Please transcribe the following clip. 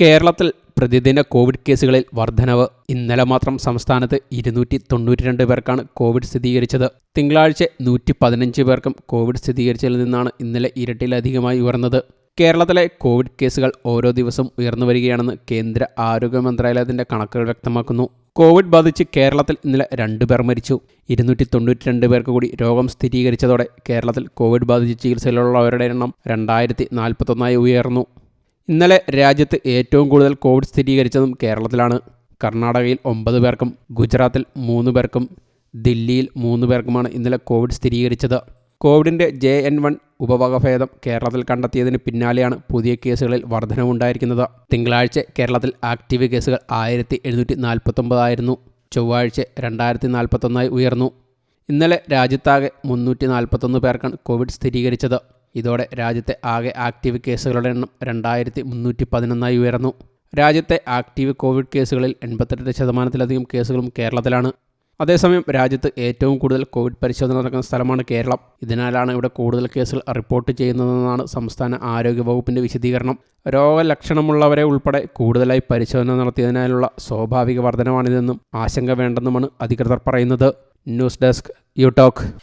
കേരളത്തിൽ പ്രതിദിന കോവിഡ് കേസുകളിൽ വർധനവ്. ഇന്നലെ മാത്രം സംസ്ഥാനത്ത് ഇരുന്നൂറ്റി തൊണ്ണൂറ്റി രണ്ട് പേർക്കാണ് കോവിഡ് സ്ഥിരീകരിച്ചത്. തിങ്കളാഴ്ച നൂറ്റി പതിനഞ്ച് പേർക്കും കോവിഡ് സ്ഥിരീകരിച്ചതിൽ നിന്നാണ് ഇന്നലെ ഇരട്ടിയിലധികമായി ഉയർന്നത്. കേരളത്തിലെ കോവിഡ് കേസുകൾ ഓരോ ദിവസവും ഉയർന്നു വരികയാണെന്ന് കേന്ദ്ര ആരോഗ്യ മന്ത്രാലയത്തിന്റെ കണക്കുകൾ വ്യക്തമാക്കുന്നു. കോവിഡ് ബാധിച്ച് കേരളത്തിൽ ഇന്നലെ രണ്ടു പേർ മരിച്ചു. ഇരുന്നൂറ്റി തൊണ്ണൂറ്റി രണ്ട് പേർക്ക് കൂടി രോഗം സ്ഥിരീകരിച്ചതോടെ കേരളത്തിൽ കോവിഡ് ബാധിച്ച് ചികിത്സയിലുള്ളവരുടെ എണ്ണം രണ്ടായിരത്തി നാൽപ്പത്തൊന്നായി ഉയർന്നു. ഇന്നലെ രാജ്യത്ത് ഏറ്റവും കൂടുതൽ കോവിഡ് സ്ഥിരീകരിച്ചതും കേരളത്തിലാണ്. കർണാടകയിൽ ഒമ്പത് പേർക്കും ഗുജറാത്തിൽ മൂന്ന് പേർക്കും ദില്ലിയിൽ മൂന്ന് പേർക്കുമാണ് ഇന്നലെ കോവിഡ് സ്ഥിരീകരിച്ചത്. കോവിഡിന്റെ ജെ എൻ വൺ ഉപവകഭേദം കേരളത്തിൽ കണ്ടെത്തിയതിന് പിന്നാലെയാണ് പുതിയ കേസുകളിൽ വർധനവുണ്ടായിരിക്കുന്നത്. തിങ്കളാഴ്ച കേരളത്തിൽ ആക്റ്റീവ് കേസുകൾ ആയിരത്തി എഴുന്നൂറ്റി നാൽപ്പത്തൊമ്പതായിരുന്നു ചൊവ്വാഴ്ച രണ്ടായിരത്തി നാൽപ്പത്തൊന്നായി ഉയർന്നു. ഇന്നലെ രാജ്യത്താകെ മുന്നൂറ്റി നാൽപ്പത്തൊന്ന് പേർക്കാണ് കോവിഡ് സ്ഥിരീകരിച്ചത്. ഇതോടെ രാജ്യത്തെ ആകെ ആക്റ്റീവ് കേസുകളുടെ എണ്ണം രണ്ടായിരത്തി മുന്നൂറ്റി പതിനൊന്നായി ഉയർന്നു. രാജ്യത്തെ ആക്റ്റീവ് കോവിഡ് കേസുകളിൽ എൺപത്തെട്ട് ശതമാനത്തിലധികം കേസുകളും കേരളത്തിലാണ്. അതേസമയം രാജ്യത്ത് ഏറ്റവും കൂടുതൽ കോവിഡ് പരിശോധന നടക്കുന്ന സ്ഥലമാണ് കേരളം. ഇതിനാലാണ് ഇവിടെ കൂടുതൽ കേസുകൾ റിപ്പോർട്ട് ചെയ്യുന്നതെന്നാണ് സംസ്ഥാന ആരോഗ്യ വകുപ്പിന്റെ വിശദീകരണം. രോഗലക്ഷണമുള്ളവരെ ഉൾപ്പെടെ കൂടുതലായി പരിശോധന നടത്തിയതിനാലുള്ള സ്വാഭാവിക വർധനമാണിതെന്നും ആശങ്ക വേണ്ടെന്നുമാണ് അധികൃതർ പറയുന്നത്. News desk you talk